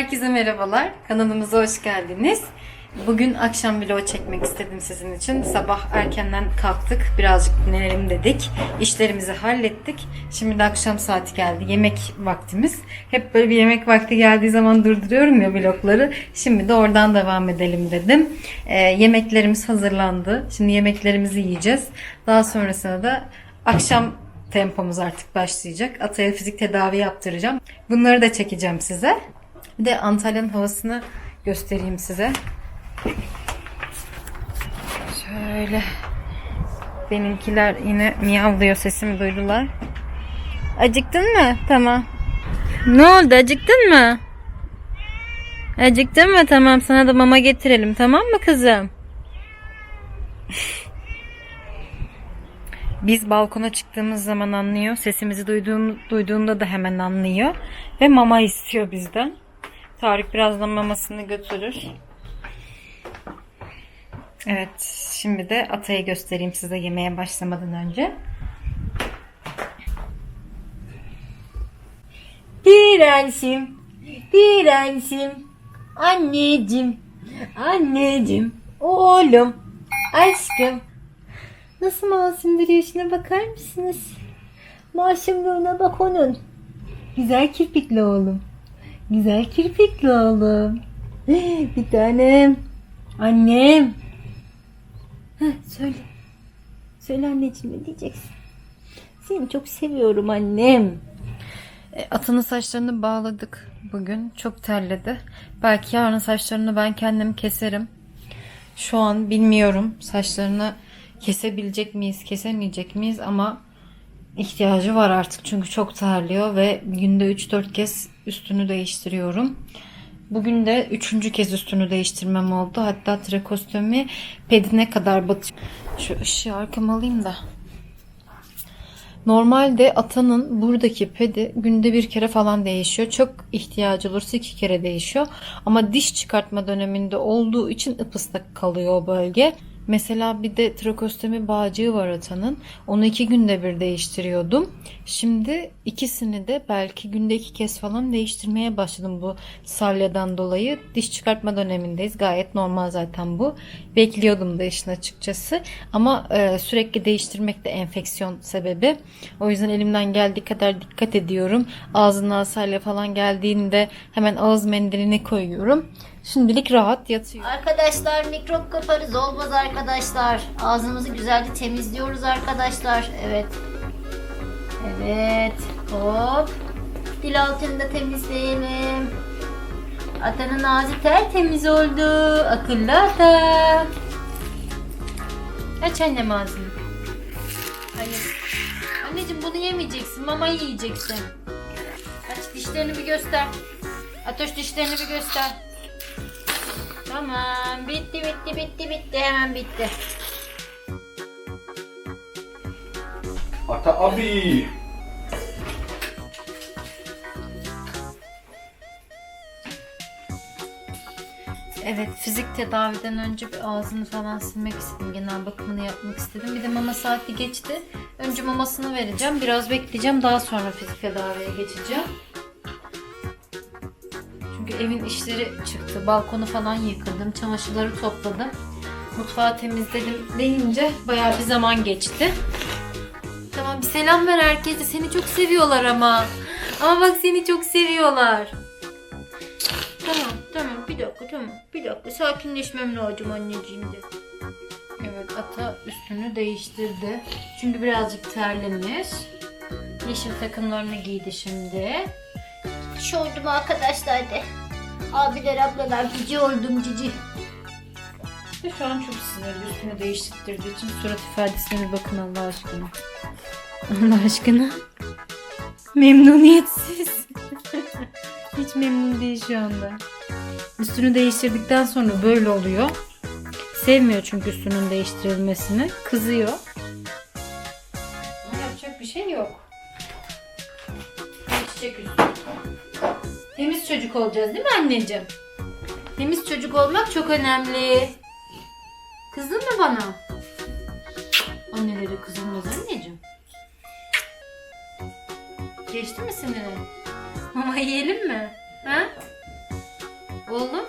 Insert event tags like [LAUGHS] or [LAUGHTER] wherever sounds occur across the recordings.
Herkese merhabalar. Kanalımıza hoş geldiniz. Bugün akşam vlog çekmek istedim sizin için. Sabah erkenden kalktık. Birazcık dinlenelim dedik. İşlerimizi hallettik. Şimdi de akşam saati geldi. Yemek vaktimiz. Hep böyle bir yemek vakti geldiği zaman durduruyorum ya vlogları. Şimdi de oradan devam edelim dedim. Ee, yemeklerimiz hazırlandı. Şimdi yemeklerimizi yiyeceğiz. Daha sonrasında da akşam tempomuz artık başlayacak. Ataya fizik tedavi yaptıracağım. Bunları da çekeceğim size. Bir de Antalya'nın havasını göstereyim size. Şöyle. Benimkiler yine miyavlıyor sesimi duydular. Acıktın mı? Tamam. Ne oldu? Acıktın mı? Acıktın mı? Tamam sana da mama getirelim. Tamam mı kızım? [LAUGHS] Biz balkona çıktığımız zaman anlıyor. Sesimizi duyduğum, duyduğunda da hemen anlıyor. Ve mama istiyor bizden. Tarık birazdan mamasını götürür. Evet, şimdi de Atay'ı göstereyim size yemeğe başlamadan önce. Prensim, prensim, anneciğim, anneciğim, oğlum, aşkım. Nasıl masum duruyor şuna bakar mısınız? Masumluğuna bak onun. Güzel kirpikli oğlum. Güzel kirpikli oğlum. Bir tanem. Annem. Heh, söyle. Söyle anneciğim ne diyeceksin? Seni çok seviyorum annem. E, Atının saçlarını bağladık bugün. Çok terledi. Belki yarın saçlarını ben kendim keserim. Şu an bilmiyorum saçlarını kesebilecek miyiz, kesemeyecek miyiz ama ihtiyacı var artık çünkü çok terliyor ve günde 3-4 kez üstünü değiştiriyorum. Bugün de üçüncü kez üstünü değiştirmem oldu. Hatta trakostomi pedine kadar batıyor. Şu ışığı arkama alayım da. Normalde atanın buradaki pedi günde bir kere falan değişiyor. Çok ihtiyacı olursa iki kere değişiyor. Ama diş çıkartma döneminde olduğu için ıpıslak kalıyor o bölge. Mesela bir de trakostomi bağcığı var atanın. Onu iki günde bir değiştiriyordum. Şimdi ikisini de belki günde iki kez falan değiştirmeye başladım bu salyadan dolayı. Diş çıkartma dönemindeyiz. Gayet normal zaten bu. Bekliyordum da işin açıkçası. Ama e, sürekli değiştirmek de enfeksiyon sebebi. O yüzden elimden geldiği kadar dikkat ediyorum. Ağzına salya falan geldiğinde hemen ağız mendilini koyuyorum. Şimdilik rahat yatıyor. Arkadaşlar mikrop kaparız olmaz arkadaşlar. Ağzımızı güzelce temizliyoruz arkadaşlar. Evet. Evet. Hop. Dil altını da temizleyelim. Atanın ağzı tertemiz oldu. Akıllı ata. Aç annem ağzını. Hayır. Anneciğim bunu yemeyeceksin. Mama yiyeceksin. Aç dişlerini bir göster. Atoş dişlerini bir göster. Tamam. Bitti bitti bitti bitti. Hemen bitti. Ata abi. Evet fizik tedaviden önce bir ağzını falan silmek istedim. Genel bakımını yapmak istedim. Bir de mama saati geçti. Önce mamasını vereceğim. Biraz bekleyeceğim. Daha sonra fizik tedaviye geçeceğim. Evin işleri çıktı. Balkonu falan yıkadım. Çamaşırları topladım. Mutfağı temizledim deyince bayağı bir zaman geçti. Tamam bir selam ver herkese. Seni çok seviyorlar ama. Ama bak seni çok seviyorlar. Tamam tamam bir dakika tamam bir dakika sakinleşmem lazım anneciğim de. Evet ata üstünü değiştirdi. Çünkü birazcık terlemiş. Yeşil takımlarını giydi şimdi. Oldum arkadaşlar de. Abiler ablalar cici oldum cici. Ve şu an çok sinirli üstünü değiştirdiği için surat ifadesine bir bakın Allah aşkına. Allah aşkına. Memnuniyetsiz. [LAUGHS] Hiç memnun değil şu anda. Üstünü değiştirdikten sonra böyle oluyor. Sevmiyor çünkü üstünün değiştirilmesini. Kızıyor. Ama yapacak bir şey yok. Geçecek üstü. Temiz çocuk olacağız değil mi anneciğim? Temiz çocuk olmak çok önemli. Kızdın mı bana? Anneleri kızılmaz anneciğim. Geçti mi sinirin? Mama yiyelim mi? Ha? Oğlum.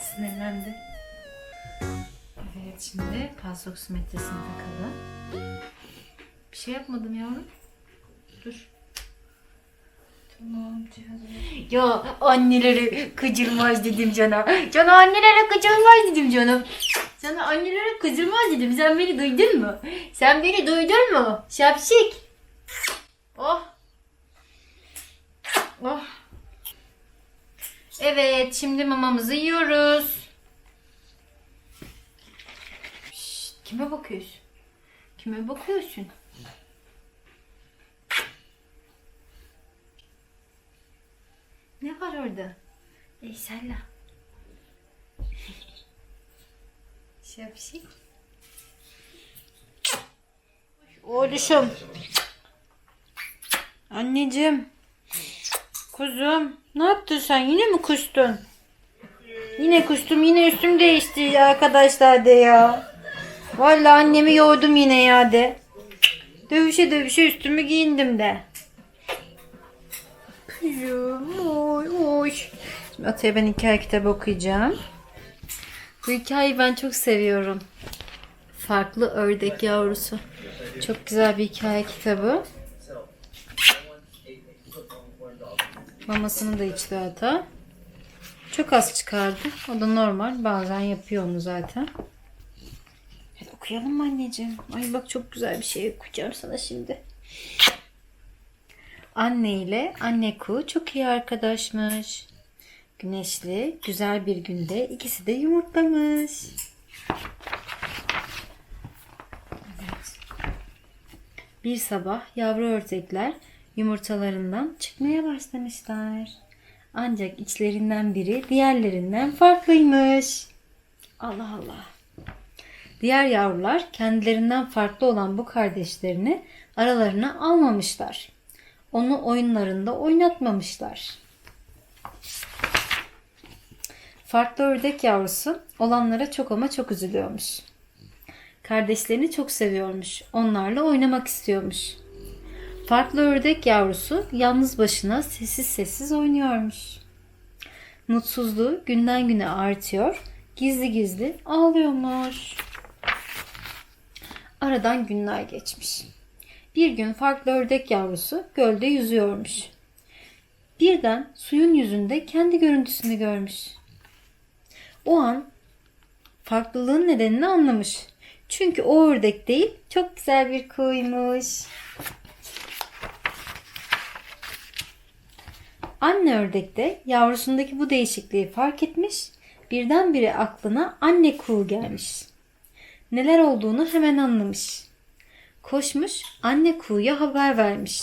Sinirlendi. Evet şimdi pulse oksimetresini takalım. Bir şey yapmadım yavrum. Dur. Ya annelere kıcılmaz dedim cana. Cana annelere kıcılmaz dedim canım. Sana annelere kıcılmaz dedim. Sen beni duydun mu? Sen beni duydun mu? Şapşik. Oh. Oh. Evet, şimdi mamamızı yiyoruz. Şşt, kime bakıyorsun? Kime bakıyorsun? Ne var orada? Eysella. Şapşik. Oğluşum. Anneciğim. Kuzum. Ne yaptın sen? Yine mi kustun? Yine kustum. Yine üstüm değişti arkadaşlar de ya. Vallahi annemi yoğurdum yine ya de. Dövüşe dövüşe üstümü giyindim de. Kızım. Oy oy. Şimdi Ataya ben hikaye kitabı okuyacağım. Bu hikayeyi ben çok seviyorum. Farklı ördek yavrusu. Çok güzel bir hikaye kitabı. Mamasını da içti hatta. Çok az çıkardı. O da normal. Bazen yapıyor onu zaten. Hadi okuyalım mı anneciğim? Ay bak çok güzel bir şey okuyacağım sana şimdi. Anne ile anne kuğu çok iyi arkadaşmış. Güneşli, güzel bir günde ikisi de yumurtlamış. Bir sabah yavru ördekler yumurtalarından çıkmaya başlamışlar. Ancak içlerinden biri diğerlerinden farklıymış. Allah Allah. Diğer yavrular kendilerinden farklı olan bu kardeşlerini aralarına almamışlar. Onu oyunlarında oynatmamışlar. Farklı ördek yavrusu olanlara çok ama çok üzülüyormuş. Kardeşlerini çok seviyormuş. Onlarla oynamak istiyormuş. Farklı ördek yavrusu yalnız başına sessiz sessiz oynuyormuş. Mutsuzluğu günden güne artıyor, gizli gizli ağlıyormuş. Aradan günler geçmiş. Bir gün farklı ördek yavrusu gölde yüzüyormuş. Birden suyun yüzünde kendi görüntüsünü görmüş. O an farklılığın nedenini anlamış. Çünkü o ördek değil, çok güzel bir kuymuş. Anne ördek de yavrusundaki bu değişikliği fark etmiş, birdenbire aklına anne kuğu gelmiş. Neler olduğunu hemen anlamış. Koşmuş, anne kuğuya haber vermiş.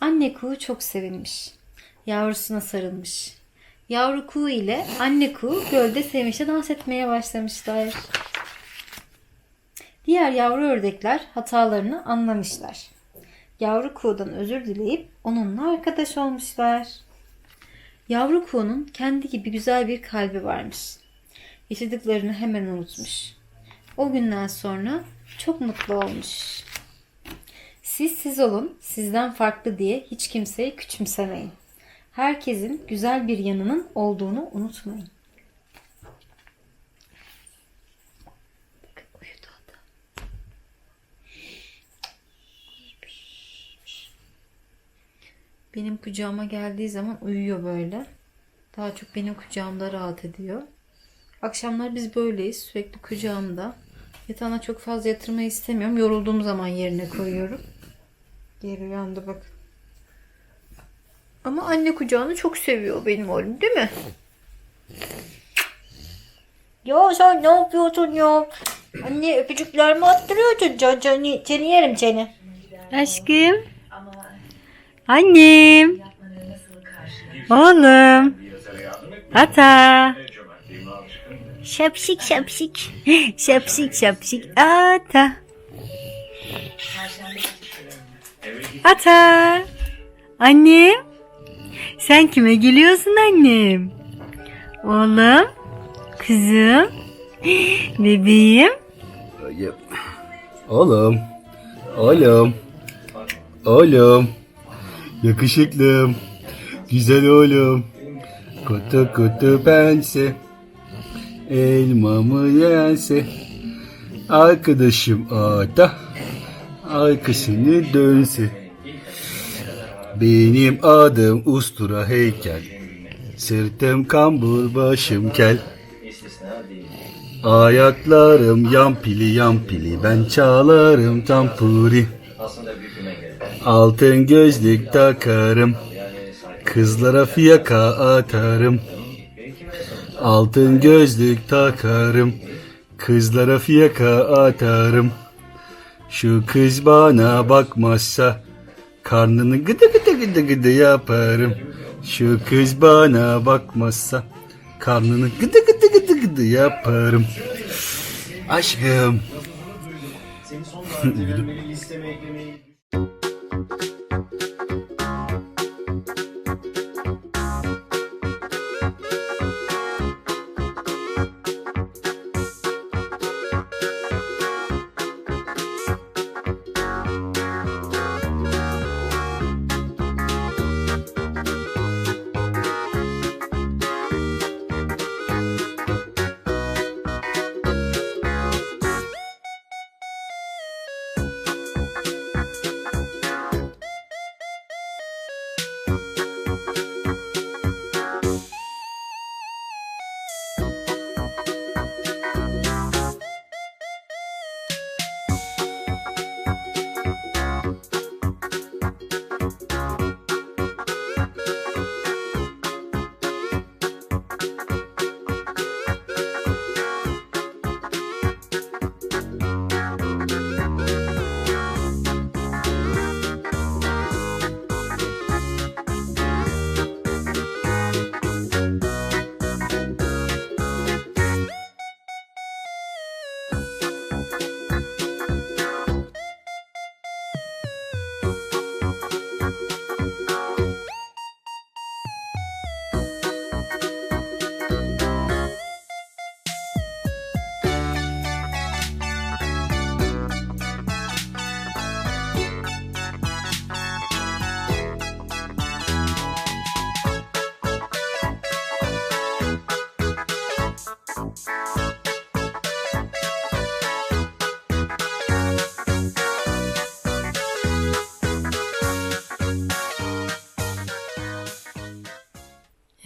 Anne kuğu çok sevinmiş. Yavrusuna sarılmış. Yavru kuğu ile anne kuğu gölde sevinçle dans etmeye başlamışlar. Diğer yavru ördekler hatalarını anlamışlar. Yavru kuğudan özür dileyip onunla arkadaş olmuşlar. Yavru kuğunun kendi gibi güzel bir kalbi varmış. Yaşadıklarını hemen unutmuş. O günden sonra çok mutlu olmuş. Siz siz olun, sizden farklı diye hiç kimseyi küçümsemeyin. Herkesin güzel bir yanının olduğunu unutmayın. Bakın. Benim kucağıma geldiği zaman uyuyor böyle. Daha çok benim kucağımda rahat ediyor. Akşamlar biz böyleyiz. Sürekli kucağımda. Yatağına çok fazla yatırmayı istemiyorum. Yorulduğum zaman yerine koyuyorum. Geri uyandı bak. Ama anne kucağını çok seviyor benim oğlum değil mi? Ya sen ne yapıyorsun ya? Anne öpücükler mi attırıyorsun? Can, can, seni yerim seni. Aşkım. Annem. Oğlum. Ata. Şapşik şapşik. Şapşik şapşik. Ata. Ata. Annem. Sen kime gülüyorsun annem? Oğlum. Kızım. Bebeğim. Oğlum. Oğlum. Oğlum. Yakışıklım. Güzel oğlum. Kutu kutu pense. Elmamı yense. Arkadaşım ada. Arkasını dönse. Benim adım ustura heykel. Sırtım kambur başım kel. Ayaklarım yampili yampili ben çalarım tampuri. Altın gözlük takarım. Kızlara fiyaka atarım. Altın gözlük takarım. Kızlara fiyaka atarım. Şu kız bana bakmazsa karnını gıdı gıdı gıdı gıdı yaparım. Şu kız bana bakmazsa karnını gıdı gıdı gıdı gıdı yaparım. Aşkım. [LAUGHS]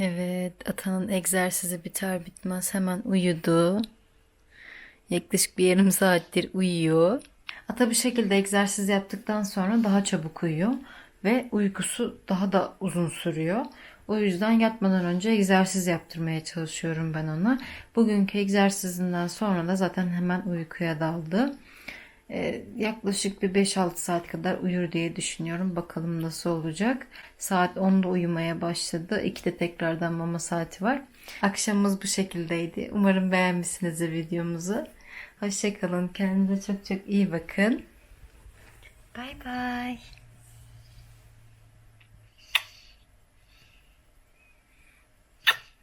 Evet, Atan'ın egzersizi biter bitmez hemen uyudu. Yaklaşık bir yarım saattir uyuyor. Ata bir şekilde egzersiz yaptıktan sonra daha çabuk uyuyor ve uykusu daha da uzun sürüyor. O yüzden yatmadan önce egzersiz yaptırmaya çalışıyorum ben ona. Bugünkü egzersizinden sonra da zaten hemen uykuya daldı. Ee, yaklaşık bir 5-6 saat kadar uyur diye düşünüyorum. Bakalım nasıl olacak. Saat 10'da uyumaya başladı. 2'de tekrardan mama saati var. Akşamımız bu şekildeydi. Umarım beğenmişsinizdir videomuzu. Hoşçakalın. Kendinize çok çok iyi bakın. Bay bay.